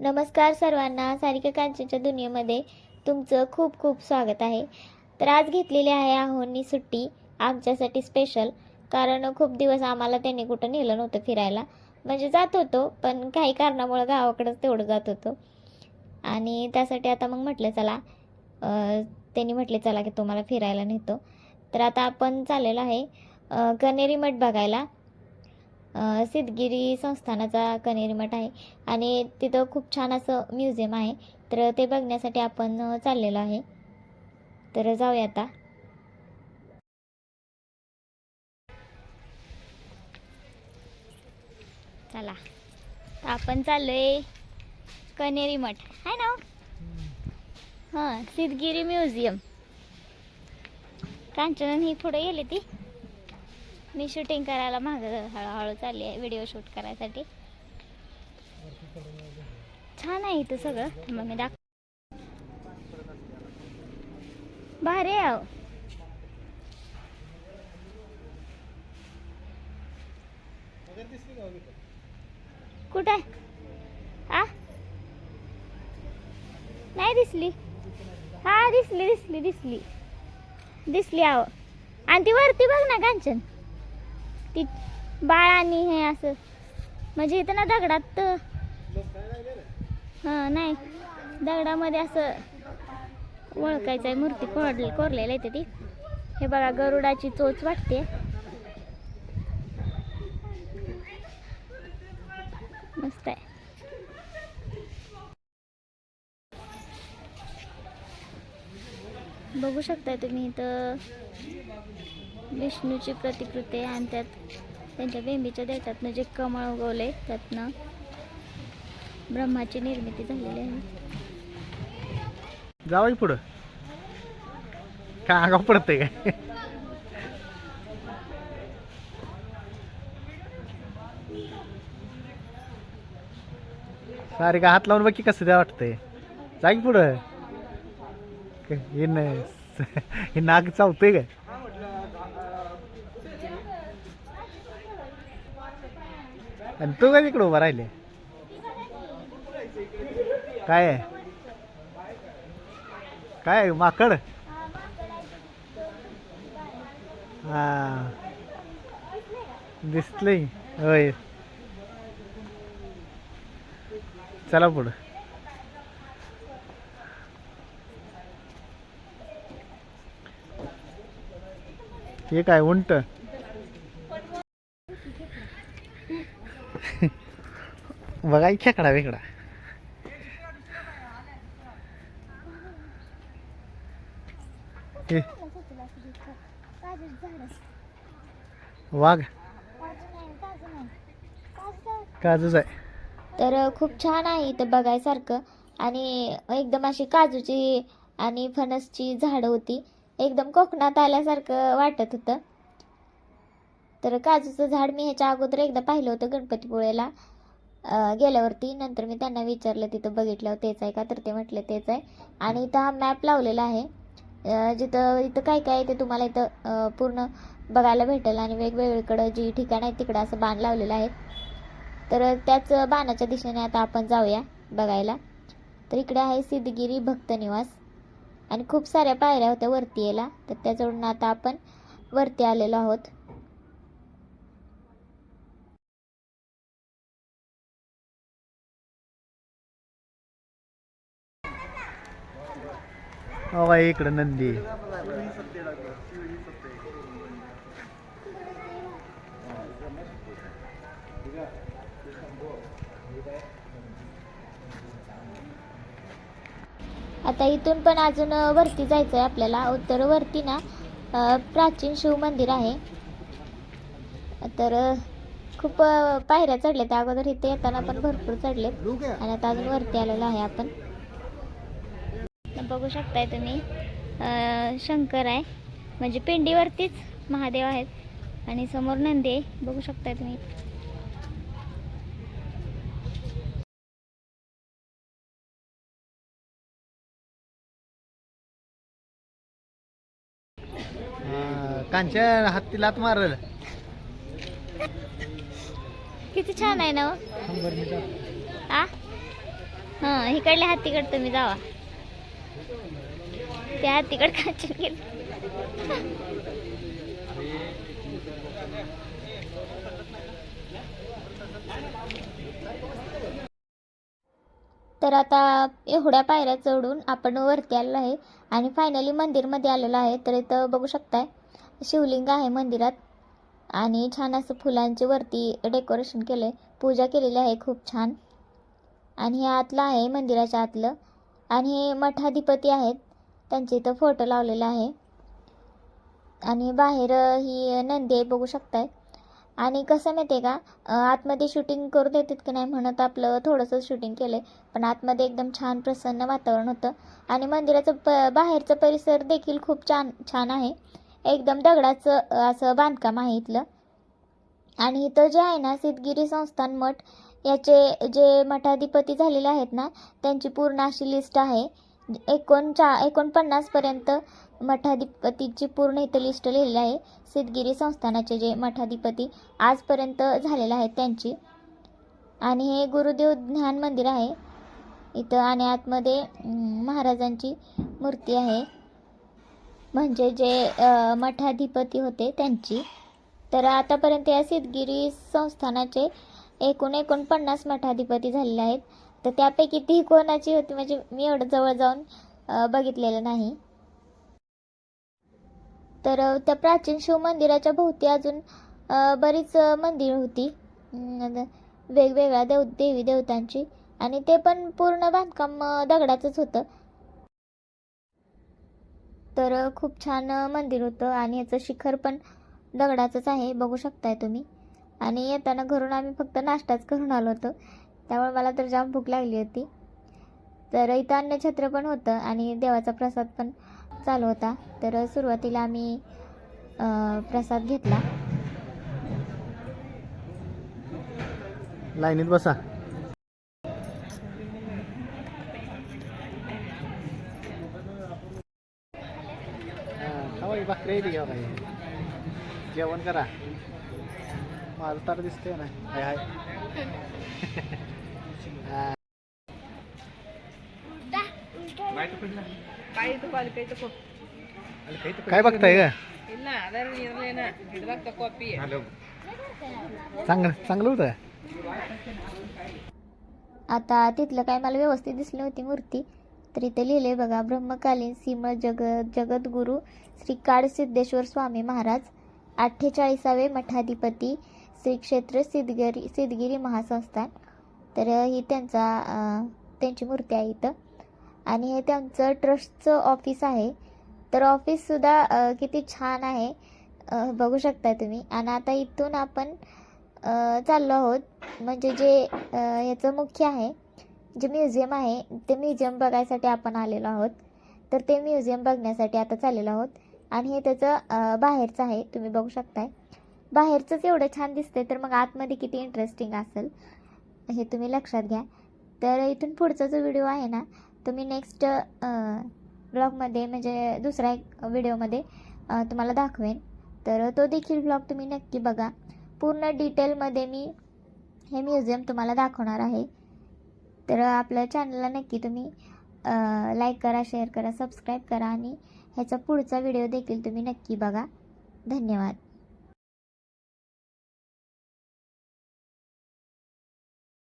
नमस्कार सर्वांना सारिका कांचनच्या दुनियेमध्ये तुमचं खूप खूप स्वागत आहे. तर आज घेतलेली आहे आहोनी सुट्टी आमच्यासाठी स्पेशल कारण खूप दिवस आम्हाला त्यांनी कुठं नेलं नव्हतं फिरायला. म्हणजे जात होतो पण काही कारणामुळं गावाकडंच तेवढं जात होतो. आणि त्यासाठी आता मग म्हटलं चला त्यांनी म्हटले चला की तुम्हाला फिरायला नेतो. तर आता आपण चाललेलो आहे कनेरी मठ बघायला. सिद्धगिरी संस्थानाचा कनेरी मठ आहे. आणि तिथं खूप छान असं म्युझियम आहे. तर ते बघण्यासाठी आपण चाललेलो आहे. तर जाऊया आता. चला. आपण चाललोय कनेरी मठ. आहे ना हो? हां? सिद्धगिरी म्युझियम. कांचन ही पुढे गेली ती. मी शूटिंग करायला माझं हळूहळू चालली आहे व्हिडिओ शूट करायसाठी. छान आहे इथं सगळं. मग मी दाख भारी आहे अहो. कुठं आहे? आ? नाही दिसली. हा दिसली दिसली दिसली. दिसली आहो आणि ती वरती बघ ना कांचन. ती बाळ आणि हे असं. म्हणजे इथं ना दगडात हां नाही. दगडामध्ये असं ओळखायचं आहे मूर्ती कोरडले कोरलेलं आहे ती. हे बघा गरुडाची चोच वाटते. मस्त आहे. बघू शकता तुम्ही इथं. विष्णूची प्रतिकृती आहे आणि त्यात त्यांच्या बेंबीच्या देठातनं जे कमळ उगवले त्यातनं ब्रह्माची निर्मिती झालेली आहे. जावा पुढं काय अंगाव पडतंय काय? सारे का हात लावून बघ की कसं द्या वाटतंय. जा की पुढं. हे नाही. हे नाग चावतंय काय? आणि तू काय तिकडे उभा राहिले? काय आहे? काय आहे, माकड? हा. दिसलंय. होय. चला पुढं. हे काय उंट? बघा खेकडा वेगळा वाघ. काजूच आहे. तर खूप छान आहे इथं बघायसारखं. आणि एकदम अशी काजूची आणि फणसची झाडं होती. एकदम कोकणात आल्यासारखं वाटत होतं. तर काजूचं झाड मी ह्याच्या अगोदर एकदा पाहिलं होतं गणपतीपुळेला. गेल्यावरती नंतर मी त्यांना विचारलं तिथं बघितल्यावर तेच आहे का? तर ते म्हटलं तेच आहे. आणि इथं हा मॅप लावलेला आहे. जिथं इथं काय काय आहे ते तुम्हाला इथं पूर्ण बघायला भेटेल. आणि वेगवेगळीकडं जी ठिकाणं आहेत तिकडं असं बाण लावलेलं आहे. तर त्याच बाणाच्या दिशेने आता आपण जाऊया बघायला. तर इकडे आहे सिद्धगिरी भक्त निवास आणि खूप साऱ्या पायऱ्या होत्या वरती यायला. तर त्याच्यावरून आता आपण वरती आलेलो आहोत. हो बाई इकडं नंदी. आता इथून पण अजून वरती जायचं आहे आपल्याला. उत्तर वरती ना प्राचीन शिव मंदिर आहे. तर खूप पायऱ्या चढल्या अगोदर इथे येताना पण भरपूर चढलेत. आणि आता अजून वरती आलेलो आहे आपण. बघू शकताय तुम्ही. अ, शंकर आहे. म्हणजे पिंडीवरतीच महादेव आहेत. आणि समोर नंदी आहे. बघू शकताय तुम्ही. हा, कांचन हत्ती लात मारल. किती छान आहे ना हो? हं, इकडल्या हत्तीकडे तुम्ही जावा. त्या तिकड काचून गेले तर आता एवढ्या पायऱ्या चढून आपण वरती आलेलो आहे आणि फायनली मंदिरमध्ये आलेलो आहे. तर इथं बघू शकताय शिवलिंग आहे मंदिरात आणि छान असं फुलांचे वरती डेकोरेशन केलं आहे पूजा केलेली आहे खूप छान. आणि हे आतलं आहे मंदिराच्या आतलं. आणि हे मठाधिपती आहेत. त्यांचे इथं फोटो लावलेला आहे. आणि बाहेर ही नंदी आहे बघू शकताय. आणि कसं माहिती आहे का आतमध्ये शूटिंग करू देतात की नाही म्हणत आपलं थोडंसं शूटिंग केलं पण आतमध्ये एकदम छान प्रसन्न वातावरण होतं. आणि मंदिराचं प बाहेरचं परिसर देखील खूप छान छान आहे. एकदम दगडाचं असं बांधकाम आहे इथलं. आणि इथं जे आहे ना सिद्धगिरी संस्थान मठ याचे जे मठाधिपती झालेले आहेत ना त्यांची पूर्ण अशी लिस्ट आहे. एकोणचा एकोणपन्नासपर्यंत मठाधिपतीची पूर्ण इथं लिस्ट लिहिलेली आहे. सिद्धगिरी संस्थानाचे जे मठाधिपती आजपर्यंत झालेले आहेत त्यांची. आणि हे गुरुदेव ज्ञान मंदिर आहे. इथं आणि आतमध्ये महाराजांची मूर्ती आहे. म्हणजे जे मठाधिपती होते त्यांची. तर आतापर्यंत या सिद्धगिरी संस्थानाचे एकूण एकोणपन्नास मठाधिपती झालेले आहेत. तर त्यापैकी ती कोणाची होती? म्हणजे मी एवढं जवळ जाऊन बघितलेलं नाही. तर त्या प्राचीन शिव मंदिराच्या भोवती अजून बरीच मंदिर होती. वेगवेगळ्या देव देवी देवतांची. आणि ते पण पूर्ण बांधकाम दगडाचंच होतं. तर खूप छान मंदिर होतं. आणि याचं शिखर पण दगडाचंच आहे बघू शकताय तुम्ही. आणि येताना घरून आम्ही फक्त नाश्ताच करून आलो होतो. त्यामुळे मला तर जाम भूक लागली होती. तर इथं अन्नछत्र पण होतं आणि देवाचा प्रसाद पण चालू होता. तर सुरुवातीला आम्ही प्रसाद घेतला. लाईनीत बसा. भाकरी जेवण करा. माझं तर दिसते ना. हाय हाय. काय बघताय का चांगलं होत. आता तिथलं काय मला व्यवस्थित दिसली होती मूर्ती. तर इथे लिहिले बघा ब्रह्मकालीन सीम जग जगद्गुरु श्रीकाड सिद्धेश्वर स्वामी महाराज. अठ्ठेचाळीसावे मठाधिपती श्री क्षेत्र सिद्धगिरी सिद्धगिरी महासंस्थान. तर ही त्यांचा त्यांची मूर्ती आहे इथं. आणि हे त्यांचं ट्रस्टचं ऑफिस आहे. तर ऑफिससुद्धा किती छान आहे. बघू शकता तुम्ही. आणि आता इथून आपण चाललो आहोत. म्हणजे जे याचं मुख्य आहे जे म्युझियम आहे ते म्युझियम बघायसाठी आपण आलेलो आहोत. तर ते म्युझियम बघण्यासाठी आता चाललेलो आहोत. आणि हे त्याचं बाहेरचं आहे तुम्ही बघू शकताय. बाहेरचंच एवढं छान दिसतंय तर मग आतमध्ये किती इंटरेस्टिंग असेल हे तुम्ही लक्षात घ्या. तर इथून पुढचा जो व्हिडिओ आहे ना तो मी नेक्स्ट ब्लॉगमध्ये म्हणजे दुसऱ्या एक व्हिडिओमध्ये तुम्हाला दाखवेन. तर तो देखील ब्लॉग तुम्ही नक्की बघा. पूर्ण डिटेलमध्ये मी हे म्युझियम तुम्हाला दाखवणार आहे. तर आपल्या चॅनलला नक्की तुम्ही लाईक करा शेअर करा सबस्क्राईब करा आणि ह्याचा पुढचा व्हिडिओ देखील तुम्ही नक्की बघा. धन्यवाद.